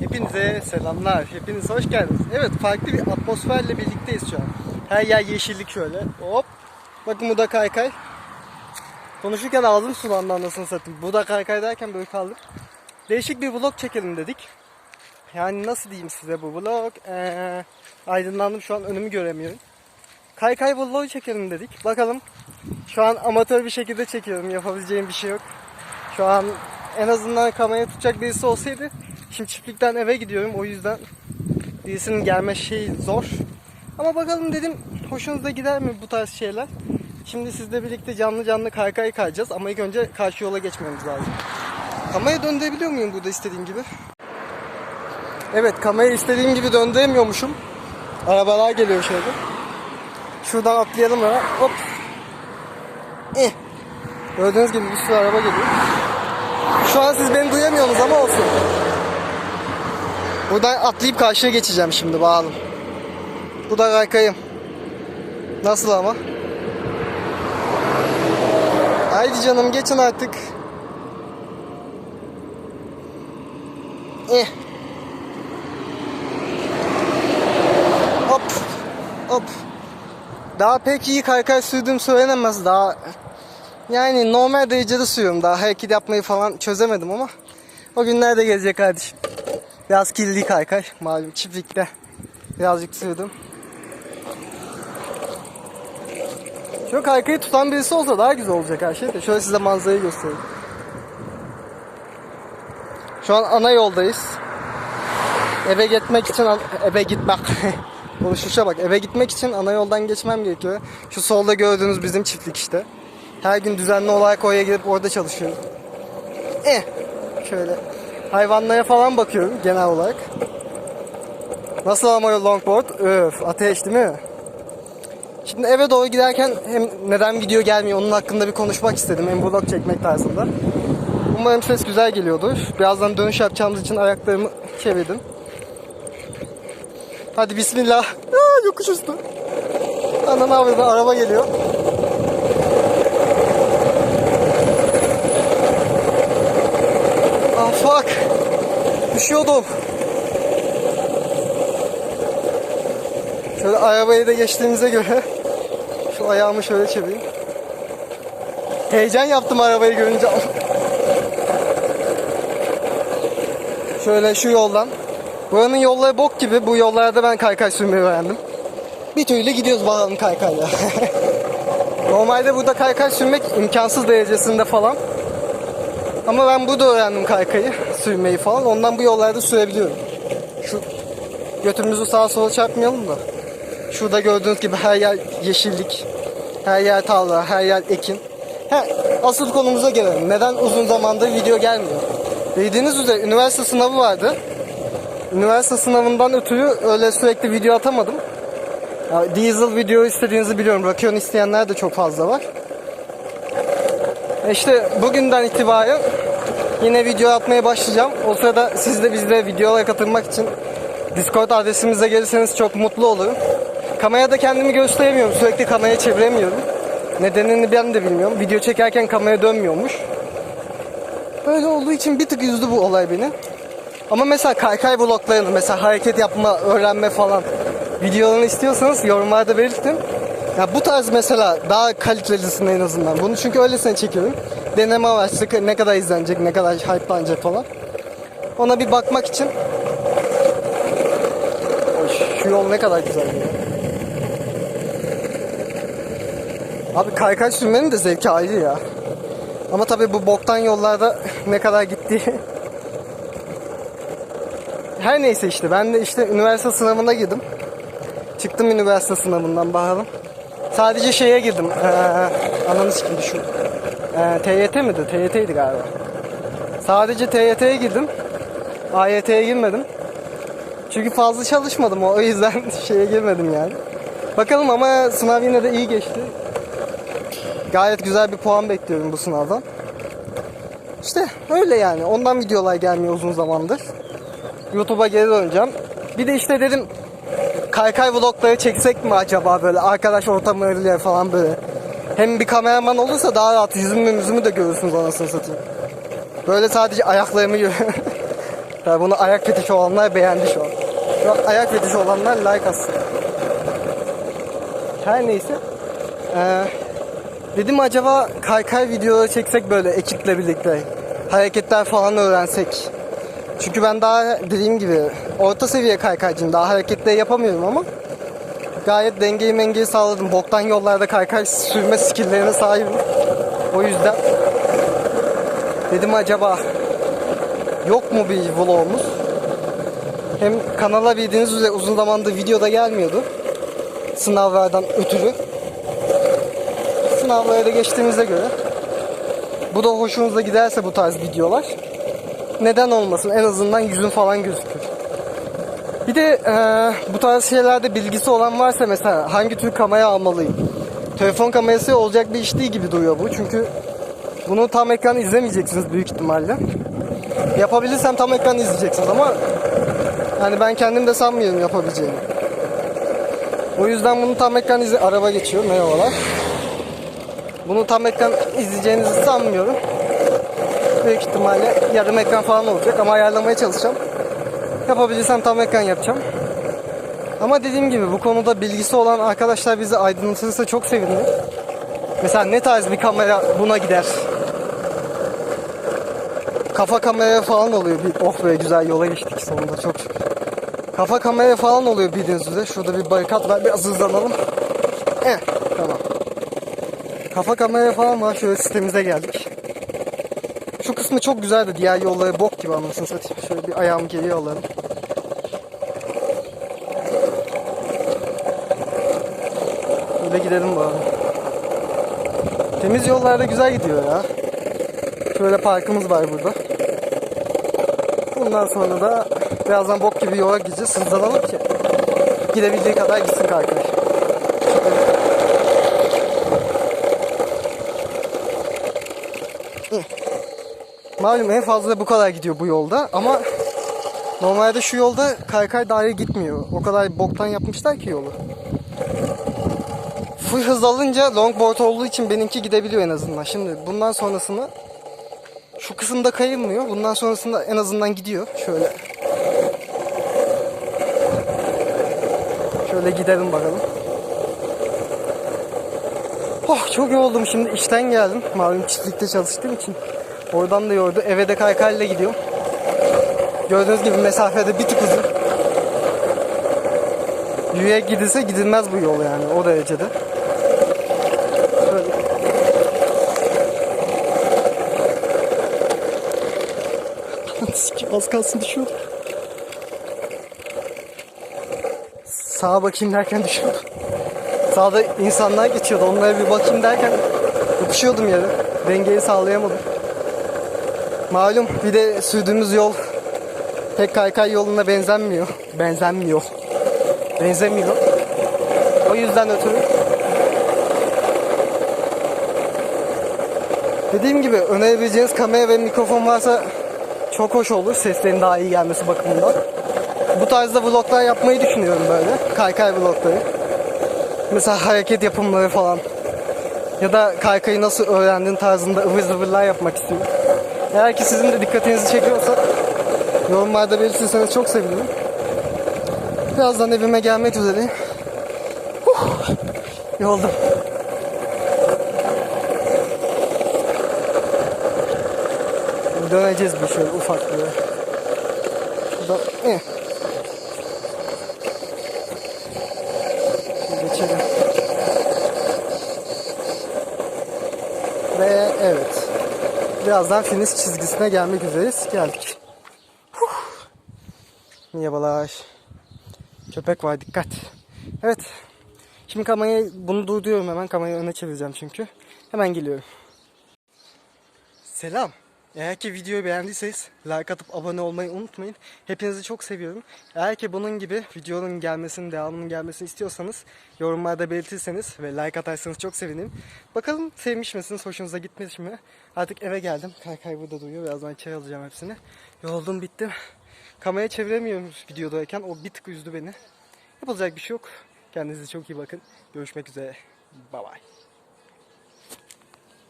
Hepinize selamlar. Hepiniz hoş geldiniz. Evet farklı bir atmosferle birlikteyiz şu an. Her yer yeşillik şöyle. Hop. Bakın bu da kaykay. Konuşurken ağzım sulandı anasını satayım. Bu da kaykay derken böyle kaldım. Değişik bir vlog çekelim dedik. Yani nasıl diyeyim size bu vlog? Ee, aydınlandım şu an önümü göremiyorum. Kaykay vlogu çekelim dedik. Bakalım. Şu an amatör bir şekilde çekiyorum. Yapabileceğim bir şey yok. Şu an en azından kamerayı tutacak birisi olsaydı şimdi çiftlikten eve gidiyorum o yüzden birisinin gelme şeyi zor. Ama bakalım dedim hoşunuza gider mi bu tarz şeyler? Şimdi sizle birlikte canlı canlı kaykay kayacağız ama ilk önce karşı yola geçmemiz lazım. Kamerayı döndürebiliyor muyum burada istediğim gibi? Evet kamerayı istediğim gibi döndüremiyormuşum. Arabalar geliyor şöyle. Şuradan atlayalım hemen. Hop. Eh. Gördüğünüz gibi bir sürü araba geliyor. Şu an siz beni duyamıyorsunuz ama olsun. Buradan atlayıp karşıya geçeceğim şimdi bakalım. Bu da kaykayım. Nasıl ama? Haydi canım geçin artık. Eh. Hop. Hop. Daha pek iyi kaykay sürdüğüm söylenemez. Daha yani normal derecede sürüyorum. Daha hareket yapmayı falan çözemedim ama o günlerde gelecek kardeşim. Biraz kirli kaykay. Malum çiftlikte birazcık sürdüm. Şu kaykayı tutan birisi olsa daha güzel olacak her şey. Şöyle size manzarayı göstereyim. Şu an ana yoldayız. Eve gitmek için eve gitmek. Konuşuşa bak. Eve gitmek için ana yoldan geçmem gerekiyor. Şu solda gördüğünüz bizim çiftlik işte. Her gün düzenli olarak oraya gidip orada çalışıyorum. Eh. Şöyle hayvanlara falan bakıyorum genel olarak. Nasıl ama longboard? Öf, ateş değil mi? Şimdi eve doğru giderken hem neden video gelmiyor onun hakkında bir konuşmak istedim. Hem vlog çekmek tarzında. Umarım ses güzel geliyordur. Birazdan dönüş yapacağımız için ayaklarımı çevirdim. Hadi bismillah. Aa, yokuş üstü. Ananı avradı araba geliyor. Fuck. Düşüyordum. Şöyle arabayı da geçtiğimize göre şu ayağımı şöyle çevireyim. Heyecan yaptım arabayı görünce. Şöyle şu yoldan. Buranın yolları bok gibi. Bu yollarda ben kaykay sürmeyi öğrendim. Bir türlü gidiyoruz bakalım kaykayla. Normalde burada kaykay sürmek imkansız derecesinde falan. Ama ben burada öğrendim kaykayı sürmeyi falan. Ondan bu yollarda sürebiliyorum. Şu götümüzü sağa sola çarpmayalım da. Şurada gördüğünüz gibi her yer yeşillik. Her yer tarla, her yer ekin. He, asıl konumuza gelelim. Neden uzun zamandır video gelmiyor? Bildiğiniz üzere üniversite sınavı vardı. Üniversite sınavından ötürü öyle sürekli video atamadım. Diesel video istediğinizi biliyorum. Rakyon isteyenler de çok fazla var. İşte bugünden itibaren yine video atmaya başlayacağım. O sırada siz de bizle videolara katılmak için Discord adresimize gelirseniz çok mutlu olurum. Kamerada kendimi gösteremiyorum. Sürekli kamerayı çeviremiyorum. Nedenini ben de bilmiyorum. Video çekerken kamera dönmüyormuş. Böyle olduğu için bir tık üzdü bu olay beni. Ama mesela kaykay vloglarını, mesela hareket yapma, öğrenme falan videolarını istiyorsanız yorumlarda belirtin. Ya bu tarz mesela daha kalitelisini en azından. Bunu çünkü öylesine çekiyorum. Deneme amaçlı ne kadar izlenecek, ne kadar hype'lanacak falan. Ona bir bakmak için şu yol ne kadar güzel ya. Abi kaykay sürmenin de zevki ayrı ya. Ama tabii bu boktan yollarda ne kadar gittiği her neyse işte ben de işte üniversite sınavına girdim. Çıktım üniversite sınavından bakalım. Sadece şeye girdim. Ee, ananı sikim düşün. Ee, TYT miydi? TYT'ydi galiba. Sadece TYT'ye girdim. AYT'ye girmedim. Çünkü fazla çalışmadım o yüzden şeye girmedim yani. Bakalım ama sınav yine de iyi geçti. Gayet güzel bir puan bekliyorum bu sınavdan. İşte öyle yani. Ondan videolar gelmiyor uzun zamandır. YouTube'a geri döneceğim. Bir de işte dedim kaykay vlogları çeksek mi acaba böyle arkadaş ortamlarıyla falan böyle. Hem bir kameraman olursa daha rahat yüzümü yüzümü de görürsünüz anasını satayım. Böyle sadece ayaklarımı gör- Yani bunu ayak fetişi olanlar beğendi şu an. Şu an ayak fetişi olanlar like atsın. Her neyse. Ee, dedim acaba kaykay videoları çeksek böyle ekiple birlikte. Hareketler falan öğrensek. Çünkü ben daha dediğim gibi orta seviye kaykaycıyım. Daha hareketleri yapamıyorum ama gayet dengeyi mengeyi sağladım. Boktan yollarda kaykay sürme skilllerine sahibim. O yüzden dedim acaba yok mu bir vlogumuz? Hem kanala bildiğiniz üzere uzun zamandır videoda gelmiyordu. Sınavlardan ötürü. Sınavlara da geçtiğimize göre bu da hoşunuza giderse bu tarz videolar neden olmasın en azından yüzün falan gözükür. Bir de eee, bu tarz şeylerde bilgisi olan varsa mesela hangi tür kamera almalıyım? Telefon kamerası olacak bir iş değil gibi duruyor bu çünkü bunu tam ekran izlemeyeceksiniz büyük ihtimalle. Yapabilirsem tam ekran izleyeceksiniz ama yani ben kendim de sanmıyorum yapabileceğimi. O yüzden bunu tam ekran izle... Araba geçiyor merhabalar. Bunu tam ekran izleyeceğinizi sanmıyorum. Büyük ihtimalle yarım ekran falan olacak ama ayarlamaya çalışacağım. Yapabilirsem tam ekran yapacağım. Ama dediğim gibi bu konuda bilgisi olan arkadaşlar bizi aydınlatırsa çok sevinirim. Mesela ne tarz bir kamera buna gider? Kafa kamera falan oluyor. Bir, oh be güzel yola geçtik sonunda çok şükür. Kafa kamera falan oluyor bildiğiniz üzere. Şurada bir barikat var. Biraz hızlanalım. Eh tamam. Kafa kamera falan var. Şöyle sitemize geldik. Şu kısmı çok güzeldi. Diğer yolları bok gibi anlasın satayım. Şöyle bir ayağımı geriye alalım. Böyle gidelim bari. Temiz yollarda güzel gidiyor ya. Şöyle parkımız var burada. Bundan sonra da birazdan bok gibi yola gideceğiz. Hızlanalım ki gidebildiği kadar gitsin arkadaş. Malum en fazla bu kadar gidiyor bu yolda ama normalde şu yolda kaykay daire gitmiyor. O kadar boktan yapmışlar ki yolu. Full hız alınca longboard olduğu için benimki gidebiliyor en azından. Şimdi bundan sonrasını şu kısımda kayılmıyor. Bundan sonrasında en azından gidiyor. Şöyle. Şöyle gidelim bakalım. Oh çok yoruldum şimdi işten geldim. Malum çiftlikte çalıştığım için. Oradan da yordu. Eve de kaykayla gidiyorum. Gördüğünüz gibi mesafede bir tık uzun. Yürüyerek gidilse gidilmez bu yol yani o derecede. Şöyle. Az kalsın düşüyordu. Sağa bakayım derken düşüyordu. Sağda insanlar geçiyordu. Onlara bir bakayım derken yapışıyordum yere. Dengeyi sağlayamadım. Malum bir de sürdüğümüz yol pek kaykay yoluna benzemiyor. Benzemiyor. Benzemiyor. O yüzden ötürü Dediğim gibi önerebileceğiniz kamera ve mikrofon varsa çok hoş olur. Seslerin daha iyi gelmesi bakımından. Bu tarzda vloglar yapmayı düşünüyorum böyle. Kaykay vlogları. Mesela hareket yapımları falan. Ya da kaykayı nasıl öğrendin tarzında ıvır zıvırlar yapmak istiyorum. Eğer ki sizin de dikkatinizi çekiyorsa yorumlarda belirtirseniz çok sevinirim. Birazdan evime gelmek üzereyim. Huh, yoruldum. Döneceğiz bir şöyle ufak bir. Şuradan, eh. Şöyle Geçelim. Ve evet. Birazdan finish çizgisine gelmek üzereyiz. Geldik. Huh. Merhabalar. Köpek var dikkat. Evet. Şimdi kamerayı bunu durduruyorum hemen. Kamerayı öne çevireceğim çünkü. Hemen geliyorum. Selam. Eğer ki videoyu beğendiyseniz like atıp abone olmayı unutmayın. Hepinizi çok seviyorum. Eğer ki bunun gibi videonun gelmesini, devamının gelmesini istiyorsanız yorumlarda belirtirseniz ve like atarsanız çok sevinirim. Bakalım sevmiş misiniz, hoşunuza gitmiş mi? Artık eve geldim. Kaykay burada duruyor. Birazdan çay alacağım hepsini. Yoruldum bittim. Kamerayı çeviremiyorum videodayken. O bir tık üzdü beni. Yapılacak bir şey yok. Kendinize çok iyi bakın. Görüşmek üzere. Bye bye.